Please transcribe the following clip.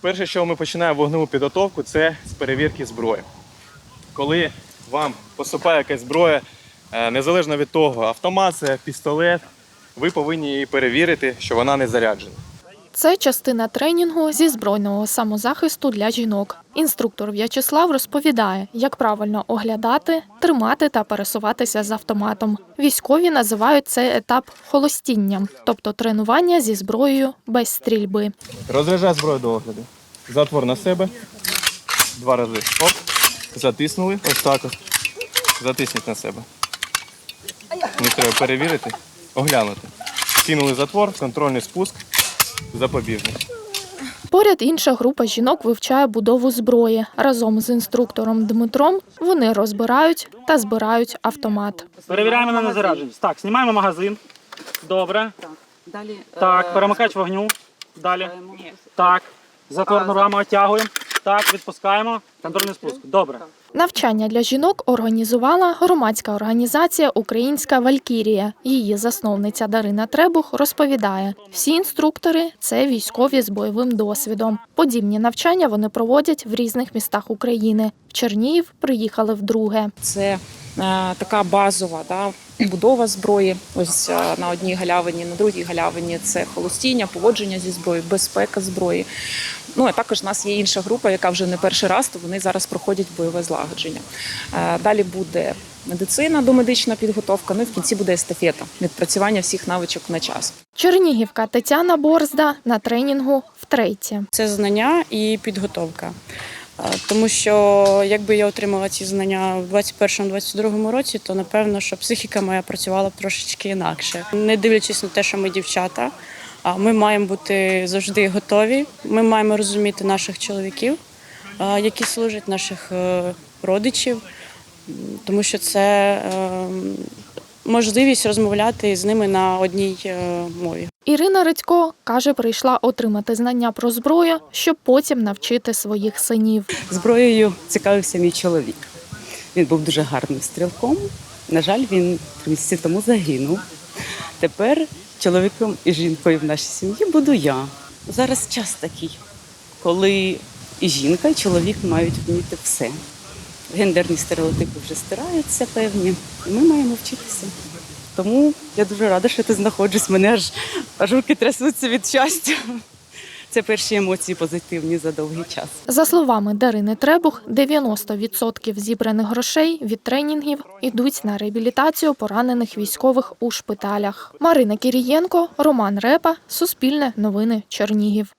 Перше, що ми починаємо вогневу підготовку, це з перевірки зброї. Коли вам поступає якась зброя, е, незалежно від того, автомат це пістолет, ви повинні її перевірити, що вона не заряджена. Це частина тренінгу зі збройного самозахисту для жінок. Інструктор В'ячеслав розповідає, як правильно оглядати, тримати та пересуватися з автоматом. Військові називають цей етап холостінням, тобто тренування зі зброєю без стрільби. Розряджай зброю до огляду. Затвор на себе. Два рази. Оп. Затиснули. Ось так. От. Затисніть на себе. Не треба перевірити, оглянути. Кинули затвор, контрольний спуск, запобіжник. Поряд інша група жінок вивчає будову зброї. Разом з інструктором Дмитром вони розбирають та збирають автомат. Перевіряємо на незарадженість. Так, знімаємо магазин. Добре. Так, Далі Так, е, перемикач вогню. Далі. Так. Затворну раму оттягуємо. Так, відпускаємо. Контрольний спуск. Добре. Навчання для жінок організувала громадська організація Українська Валькірія. Її засновниця Дарина Требух розповідає: всі інструктори це військові з бойовим досвідом. Подібні навчання вони проводять в різних містах України. В Чернігів приїхали вдруге. Це е, така базова да, будова зброї. Ось е, на одній галявині, на другій галявині це холостіння, поводження зі зброєю, безпека зброї. Ну а також у нас є інша група, яка вже не перший раз, то вони зараз проходять бойове злагодження. Е, Далі буде медицина, домедична підготовка. Ну і в кінці буде естафета, відпрацювання всіх навичок на час. Чернігівка Тетяна Борзда на тренінгу втретє. це знання і підготовка. Тому що якби я отримала ці знання в 21-22 році, то напевно, що психіка моя працювала б трошечки інакше. Не дивлячись на те, що ми дівчата, а ми маємо бути завжди готові. Ми маємо розуміти наших чоловіків, які служать, наших е, родичів, тому що це е, можливість розмовляти з ними на одній е, мові. Ірина Редько каже, прийшла отримати знання про зброю, щоб потім навчити своїх синів. Зброєю цікавився мій чоловік. Він був дуже гарним стрілком. На жаль, він три місяці тому загинув. Тепер чоловіком і жінкою в нашій сім'ї буду я. Зараз час такий, коли і жінка, і чоловік мають вміти все. Гендерні стереотипи вже стираються певні, і ми маємо вчитися. Тому я дуже рада, що ти знаходжусь. Мене аж, аж руки трясуться від щастя. Це перші емоції позитивні за довгий час. За словами Дарини Требух, 90% зібраних грошей від тренінгів ідуть на реабілітацію поранених військових у шпиталях. Марина Кірієнко, Роман Репа, Суспільне новини Чернігів.